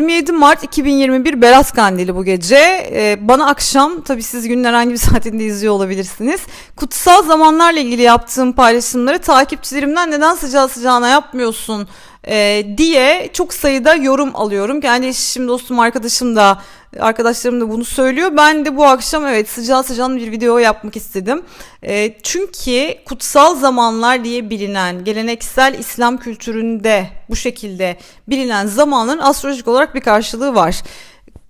27 Mart 2021 Berat Kandili bu gece. Ee, bana akşam, tabii siz günün herhangi bir saatinde izliyor olabilirsiniz. Kutsal zamanlarla ilgili yaptığım paylaşımları takipçilerimden neden sıcağı sıcağına yapmıyorsun e, diye çok sayıda yorum alıyorum. Kendi eşim, dostum, arkadaşım da arkadaşlarım da bunu söylüyor. Ben de bu akşam evet sıcağı sıcağına bir video yapmak istedim. E, çünkü kutsal zamanlar diye bilinen geleneksel İslam kültüründe bu şekilde bilinen zamanların astrolojik olarak bir karşılığı var.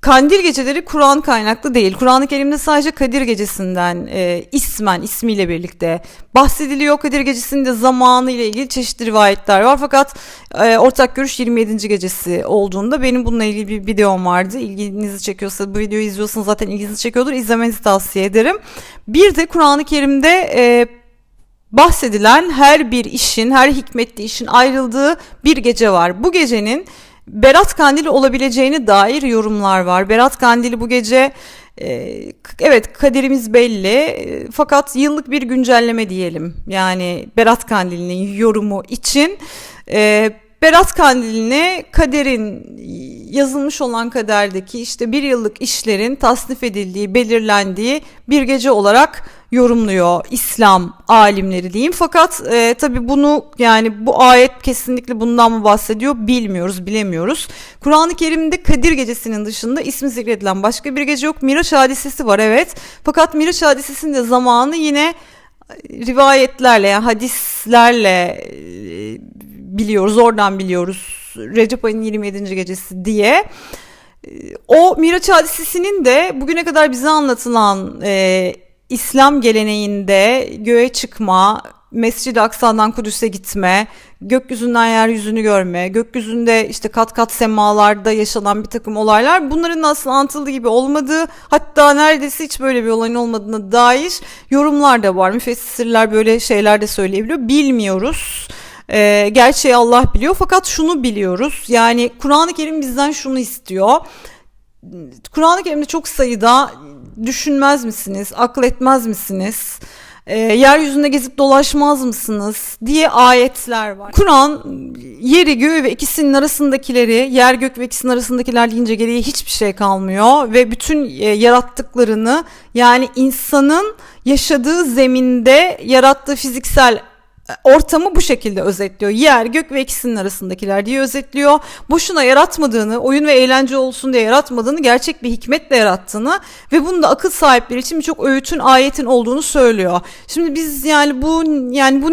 Kandil geceleri Kur'an kaynaklı değil. Kur'an-ı Kerim'de sadece Kadir Gecesi'nden e, ismen, ismiyle birlikte bahsediliyor. Kadir Gecesi'nin de zamanı ile ilgili çeşitli rivayetler var. Fakat e, ortak görüş 27. gecesi olduğunda benim bununla ilgili bir videom vardı. İlginizi çekiyorsa bu videoyu izliyorsanız zaten ilginizi çekiyordur. İzlemenizi tavsiye ederim. Bir de Kur'an-ı Kerim'de e, bahsedilen her bir işin, her hikmetli işin ayrıldığı bir gece var. Bu gecenin Berat Kandili olabileceğine dair yorumlar var. Berat Kandili bu gece e, evet kaderimiz belli e, fakat yıllık bir güncelleme diyelim. Yani Berat Kandili'nin yorumu için e, Berat Kandili'ne kaderin yazılmış olan kaderdeki işte bir yıllık işlerin tasnif edildiği, belirlendiği bir gece olarak yorumluyor İslam alimleri diyeyim. Fakat e, tabi bunu yani bu ayet kesinlikle bundan mı bahsediyor bilmiyoruz, bilemiyoruz. Kur'an-ı Kerim'de Kadir Gecesi'nin dışında ismi zikredilen başka bir gece yok. Miraç hadisesi var evet. Fakat Miraç hadisesinin de zamanı yine rivayetlerle yani hadislerle e, biliyoruz, oradan biliyoruz. Recep ayının 27. gecesi diye. E, o Miraç hadisesinin de bugüne kadar bize anlatılan e, İslam geleneğinde göğe çıkma, Mescid-i Aksa'dan Kudüs'e gitme, gökyüzünden yeryüzünü görme, gökyüzünde işte kat kat semalarda yaşanan bir takım olaylar bunların aslında anlatıldığı gibi olmadığı hatta neredeyse hiç böyle bir olayın olmadığına dair yorumlar da var. Müfessirler böyle şeyler de söyleyebiliyor. Bilmiyoruz. Ee, gerçeği Allah biliyor fakat şunu biliyoruz. Yani Kur'an-ı Kerim bizden şunu istiyor. Kur'an-ı Kerim'de çok sayıda düşünmez misiniz, akıl etmez misiniz, e, yeryüzünde gezip dolaşmaz mısınız? diye ayetler var. Kur'an yeri göğü ve ikisinin arasındakileri, yer gök ve ikisinin arasındakiler deyince geriye hiçbir şey kalmıyor. Ve bütün e, yarattıklarını yani insanın yaşadığı zeminde yarattığı fiziksel ortamı bu şekilde özetliyor. Yer, gök ve ikisinin arasındakiler diye özetliyor. Boşuna yaratmadığını, oyun ve eğlence olsun diye yaratmadığını, gerçek bir hikmetle yarattığını ve bunu da akıl sahipleri için birçok öğütün, ayetin olduğunu söylüyor. Şimdi biz yani bu yani bu,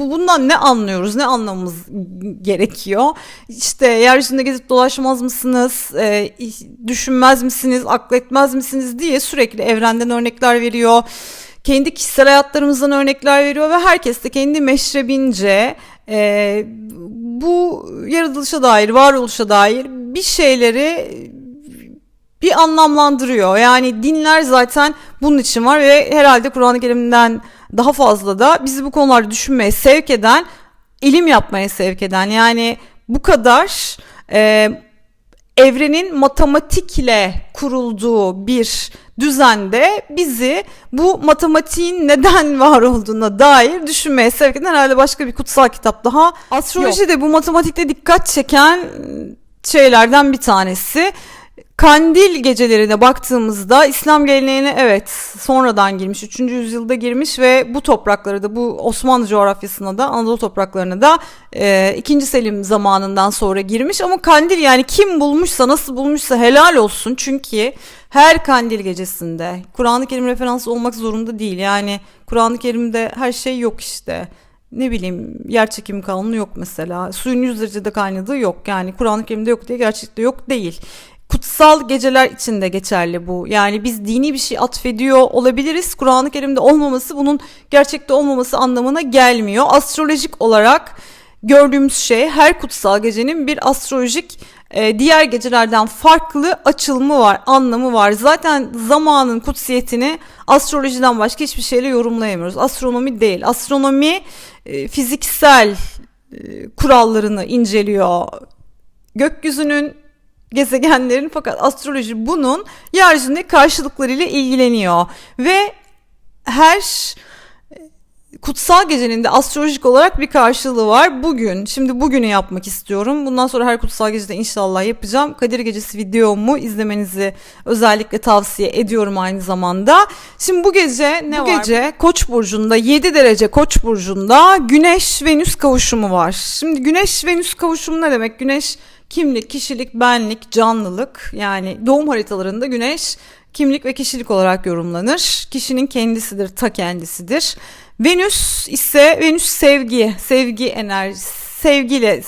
bu bundan ne anlıyoruz? Ne anlamamız gerekiyor? İşte yeryüzünde gezip dolaşmaz mısınız? E, düşünmez misiniz? Akletmez misiniz diye sürekli evrenden örnekler veriyor kendi kişisel hayatlarımızdan örnekler veriyor ve herkes de kendi meşrebince e, bu yaratılışa dair, varoluşa dair bir şeyleri bir anlamlandırıyor. Yani dinler zaten bunun için var ve herhalde Kur'an-ı Kerim'den daha fazla da bizi bu konularda düşünmeye sevk eden, ilim yapmaya sevk eden yani bu kadar e, evrenin matematikle kurulduğu bir düzende bizi bu matematiğin neden var olduğuna dair düşünmeye sevk eden herhalde başka bir kutsal kitap daha. Astroloji Yok. de bu matematikte dikkat çeken şeylerden bir tanesi. Kandil gecelerine baktığımızda İslam geleneğine evet sonradan girmiş 3. yüzyılda girmiş ve bu toprakları da bu Osmanlı coğrafyasına da Anadolu topraklarına da e, 2. Selim zamanından sonra girmiş ama kandil yani kim bulmuşsa nasıl bulmuşsa helal olsun çünkü her kandil gecesinde Kur'an-ı Kerim referansı olmak zorunda değil yani Kur'an-ı Kerim'de her şey yok işte ne bileyim yer çekimi kanunu yok mesela. Suyun 100 derecede kaynadığı yok. Yani Kur'an-ı Kerim'de yok diye gerçekte yok değil kutsal geceler için de geçerli bu. Yani biz dini bir şey atfediyor olabiliriz. Kur'an-ı Kerim'de olmaması bunun gerçekte olmaması anlamına gelmiyor. Astrolojik olarak gördüğümüz şey her kutsal gecenin bir astrolojik e, diğer gecelerden farklı açılımı var, anlamı var. Zaten zamanın kutsiyetini astrolojiden başka hiçbir şeyle yorumlayamıyoruz. Astronomi değil. Astronomi e, fiziksel e, kurallarını inceliyor. Gökyüzünün gezegenlerin fakat astroloji bunun yeryüzünde karşılıklarıyla ilgileniyor ve her kutsal gecenin de astrolojik olarak bir karşılığı var. Bugün, şimdi bugünü yapmak istiyorum. Bundan sonra her kutsal gecede inşallah yapacağım. Kadir Gecesi videomu izlemenizi özellikle tavsiye ediyorum aynı zamanda. Şimdi bu gece ne bu var? gece Koç burcunda 7 derece Koç burcunda Güneş Venüs kavuşumu var. Şimdi Güneş Venüs kavuşumu ne demek? Güneş kimlik, kişilik, benlik, canlılık yani doğum haritalarında Güneş kimlik ve kişilik olarak yorumlanır. Kişinin kendisidir, ta kendisidir. Venüs ise Venüs sevgi, sevgi enerjisi, sevgiyle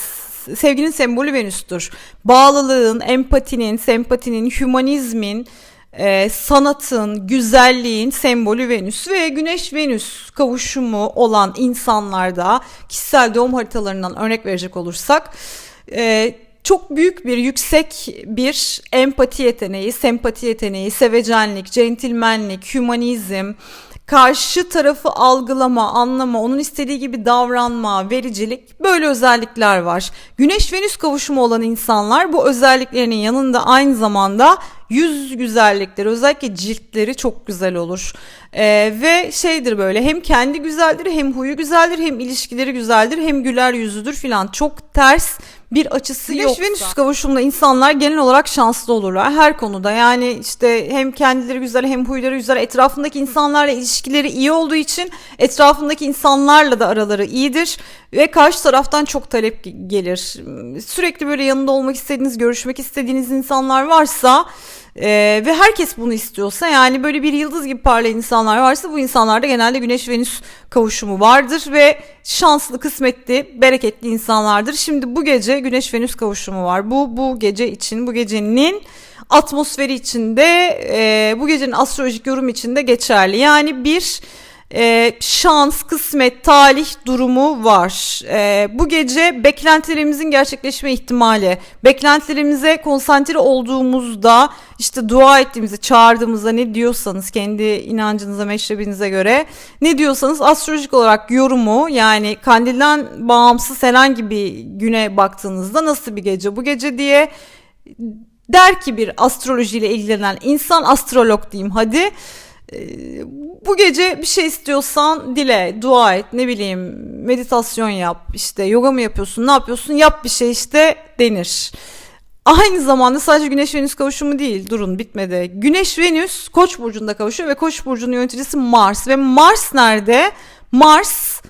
sevginin sembolü Venüs'tür. Bağlılığın, empatinin, sempatinin, hümanizmin, e, sanatın, güzelliğin sembolü Venüs ve Güneş Venüs kavuşumu olan insanlarda kişisel doğum haritalarından örnek verecek olursak e, çok büyük bir yüksek bir empati yeteneği, sempati yeteneği, sevecenlik, centilmenlik, hümanizm, karşı tarafı algılama, anlama, onun istediği gibi davranma, vericilik böyle özellikler var. Güneş Venüs kavuşumu olan insanlar bu özelliklerinin yanında aynı zamanda yüz güzellikleri özellikle ciltleri çok güzel olur. Ee, ve şeydir böyle hem kendi güzeldir hem huyu güzeldir hem ilişkileri güzeldir hem güler yüzüdür filan çok ters bir açısı Güneş yoksa. Venüs kavuşumunda insanlar genel olarak şanslı olurlar her konuda. Yani işte hem kendileri güzel hem huyları güzel etrafındaki insanlarla ilişkileri iyi olduğu için etrafındaki insanlarla da araları iyidir ve karşı taraftan çok talep gelir. Sürekli böyle yanında olmak istediğiniz, görüşmek istediğiniz insanlar varsa ee, ve herkes bunu istiyorsa yani böyle bir yıldız gibi parlayan insanlar varsa bu insanlarda genelde Güneş Venüs kavuşumu vardır ve şanslı, kısmetli, bereketli insanlardır. Şimdi bu gece Güneş Venüs kavuşumu var. Bu bu gece için, bu gecenin atmosferi içinde, e, bu gecenin astrolojik yorum içinde geçerli. Yani bir e, şans, kısmet, talih durumu var. E, bu gece beklentilerimizin gerçekleşme ihtimali, beklentilerimize konsantre olduğumuzda, işte dua ettiğimizde, çağırdığımızda ne diyorsanız kendi inancınıza, meşrebinize göre ne diyorsanız astrolojik olarak yorumu yani kandilden bağımsız herhangi bir güne baktığınızda nasıl bir gece bu gece diye der ki bir astrolojiyle ilgilenen insan astrolog diyeyim hadi bu gece bir şey istiyorsan dile, dua et, ne bileyim meditasyon yap, işte yoga mı yapıyorsun, ne yapıyorsun, yap bir şey işte denir. Aynı zamanda sadece Güneş Venüs kavuşumu değil. Durun bitmedi. Güneş Venüs Koç burcunda kavuşuyor ve Koç burcunun yöneticisi Mars ve Mars nerede? Mars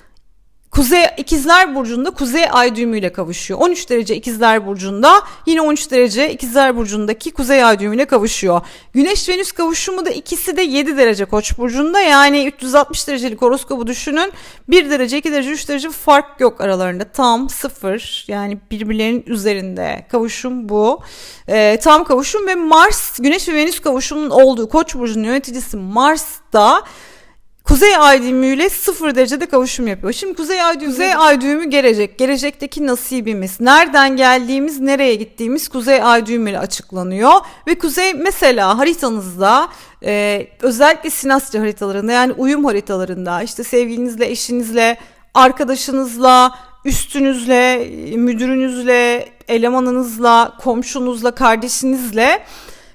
Kuzey İkizler Burcu'nda Kuzey Ay düğümüyle kavuşuyor. 13 derece İkizler Burcu'nda yine 13 derece İkizler Burcu'ndaki Kuzey Ay düğümüyle kavuşuyor. Güneş Venüs kavuşumu da ikisi de 7 derece Koç burcunda. Yani 360 derecelik horoskobu düşünün. 1 derece, 2 derece, 3 derece fark yok aralarında. Tam sıfır yani birbirlerinin üzerinde kavuşum bu. Ee, tam kavuşum ve Mars Güneş ve Venüs kavuşumunun olduğu Koç burcunun yöneticisi Mars da Kuzey ay düğümüyle sıfır derecede kavuşum yapıyor. Şimdi kuzey ay düğümü, kuzey ay düğümü gelecek. Gelecekteki nasibimiz, nereden geldiğimiz, nereye gittiğimiz kuzey ay düğümüyle açıklanıyor. Ve kuzey mesela haritanızda e, özellikle sinastri haritalarında yani uyum haritalarında işte sevgilinizle, eşinizle, arkadaşınızla, üstünüzle, müdürünüzle, elemanınızla, komşunuzla, kardeşinizle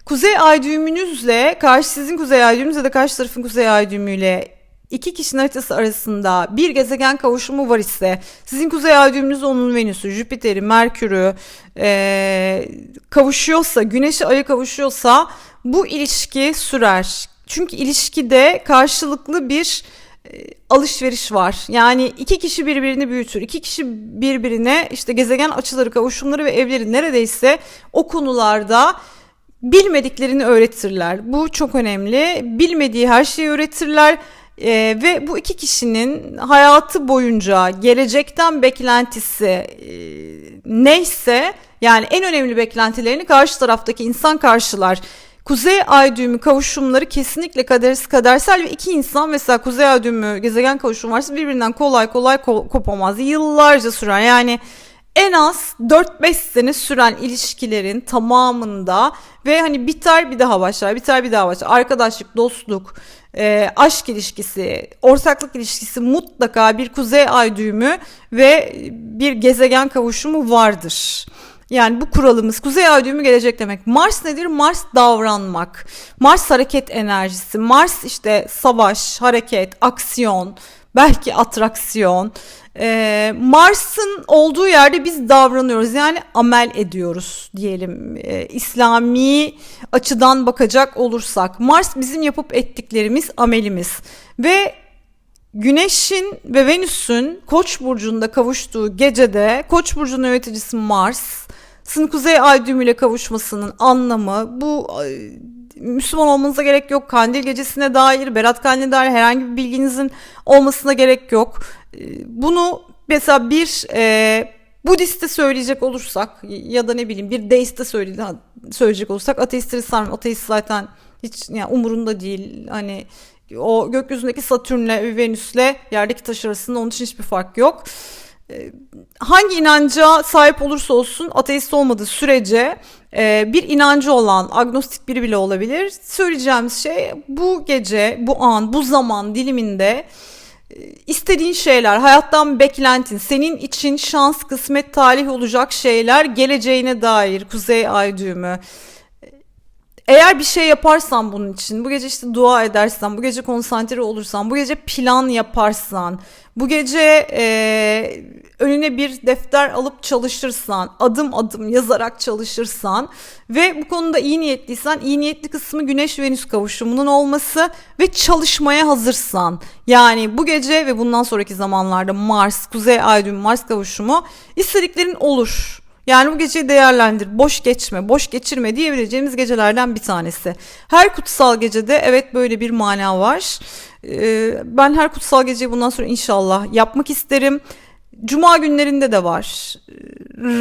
Kuzey ay düğümünüzle karşı sizin kuzey ay düğümünüz ya da karşı tarafın kuzey ay düğümüyle iki kişinin haritası arasında bir gezegen kavuşumu var ise sizin kuzey ay düğümünüz onun Venüs'ü, Jüpiter'i, Merkür'ü e, kavuşuyorsa, Güneş'i Ay'a kavuşuyorsa bu ilişki sürer. Çünkü ilişkide karşılıklı bir e, alışveriş var. Yani iki kişi birbirini büyütür. iki kişi birbirine işte gezegen açıları, kavuşumları ve evleri neredeyse o konularda bilmediklerini öğretirler. Bu çok önemli. Bilmediği her şeyi öğretirler ee, ve bu iki kişinin hayatı boyunca gelecekten beklentisi e, neyse yani en önemli beklentilerini karşı taraftaki insan karşılar. Kuzey ay düğümü kavuşumları kesinlikle kader, kadersel ve iki insan mesela kuzey ay düğümü gezegen kavuşumu varsa birbirinden kolay kolay ko- kopamaz. Yıllarca sürer yani en az 4-5 sene süren ilişkilerin tamamında ve hani biter bir daha başlar, biter bir daha başlar. Arkadaşlık, dostluk, e, aşk ilişkisi, ortaklık ilişkisi mutlaka bir kuzey ay düğümü ve bir gezegen kavuşumu vardır. Yani bu kuralımız kuzey ay düğümü gelecek demek. Mars nedir? Mars davranmak. Mars hareket enerjisi. Mars işte savaş, hareket, aksiyon, belki atraksiyon. Ee, Mars'ın olduğu yerde biz davranıyoruz yani amel ediyoruz diyelim. Ee, İslami açıdan bakacak olursak Mars bizim yapıp ettiklerimiz amelimiz ve Güneş'in ve Venüs'ün Koç burcunda kavuştuğu gecede Koç burcunun yöneticisi Mars'ın Kuzey Ay düğümüyle kavuşmasının anlamı bu Müslüman olmanıza gerek yok. Kandil gecesine dair, Berat Kandil'e dair herhangi bir bilginizin olmasına gerek yok. Ee, Bunu mesela bir e, Budist'te söyleyecek olursak ya da ne bileyim bir deiste söyle, söyleyecek olursak ateistleri sarmıyor. Ateist zaten hiç yani umurunda değil. Hani o gökyüzündeki Satürn'le ve Venüs'le yerdeki taş arasında onun için hiçbir fark yok. Ee, Hangi inanca sahip olursa olsun ateist olmadığı sürece bir inancı olan agnostik biri bile olabilir. Söyleyeceğimiz şey bu gece, bu an, bu zaman diliminde e, istediğin şeyler, hayattan beklentin, senin için şans, kısmet, talih olacak şeyler, geleceğine dair kuzey ay düğümü, eğer bir şey yaparsan bunun için, bu gece işte dua edersen, bu gece konsantre olursan, bu gece plan yaparsan, bu gece e, önüne bir defter alıp çalışırsan, adım adım yazarak çalışırsan ve bu konuda iyi niyetliysen, iyi niyetli kısmı Güneş-Venüs kavuşumunun olması ve çalışmaya hazırsan, yani bu gece ve bundan sonraki zamanlarda Mars, Kuzey Ay düğümü Mars kavuşumu istediklerin olur. Yani bu geceyi değerlendir, boş geçme, boş geçirme diyebileceğimiz gecelerden bir tanesi. Her kutsal gecede evet böyle bir mana var. Ee, ben her kutsal geceyi bundan sonra inşallah yapmak isterim. Cuma günlerinde de var. Ee,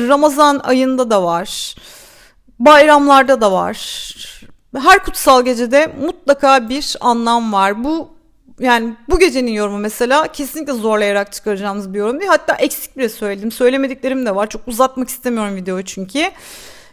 Ramazan ayında da var. Bayramlarda da var. Her kutsal gecede mutlaka bir anlam var. Bu yani bu gecenin yorumu mesela kesinlikle zorlayarak çıkaracağımız bir yorum değil. Hatta eksik bile söyledim. Söylemediklerim de var. Çok uzatmak istemiyorum videoyu çünkü.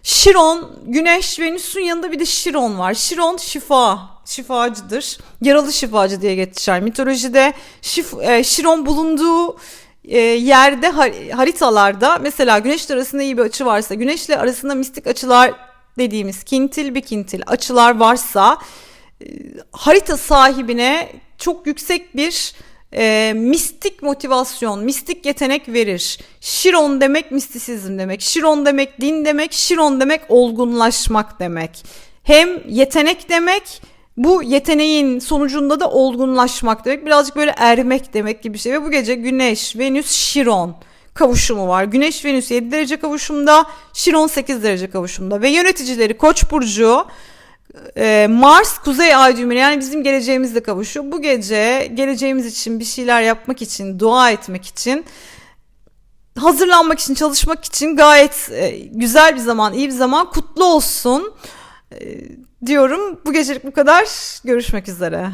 Şiron, Güneş, Venüs'ün yanında bir de Şiron var. Şiron şifa, şifacıdır. Yaralı şifacı diye geçer mitolojide. Şif, e, Şiron bulunduğu e, yerde har- haritalarda mesela Güneşle arasında iyi bir açı varsa, Güneşle arasında mistik açılar dediğimiz kintil bir kintil açılar varsa e, harita sahibine çok yüksek bir e, mistik motivasyon, mistik yetenek verir. Şiron demek mistisizm demek. Şiron demek din demek. Şiron demek olgunlaşmak demek. Hem yetenek demek bu yeteneğin sonucunda da olgunlaşmak demek. Birazcık böyle ermek demek gibi bir şey. Ve bu gece Güneş, Venüs, Şiron kavuşumu var. Güneş Venüs 7 derece kavuşumda, Şiron 8 derece kavuşumda ve yöneticileri Koç burcu e, Mars Kuzey Ay düğümüne yani bizim geleceğimizle kavuşuyor. Bu gece geleceğimiz için bir şeyler yapmak için, dua etmek için hazırlanmak için, çalışmak için gayet e, güzel bir zaman, iyi bir zaman. Kutlu olsun e, diyorum. Bu gecelik bu kadar. Görüşmek üzere.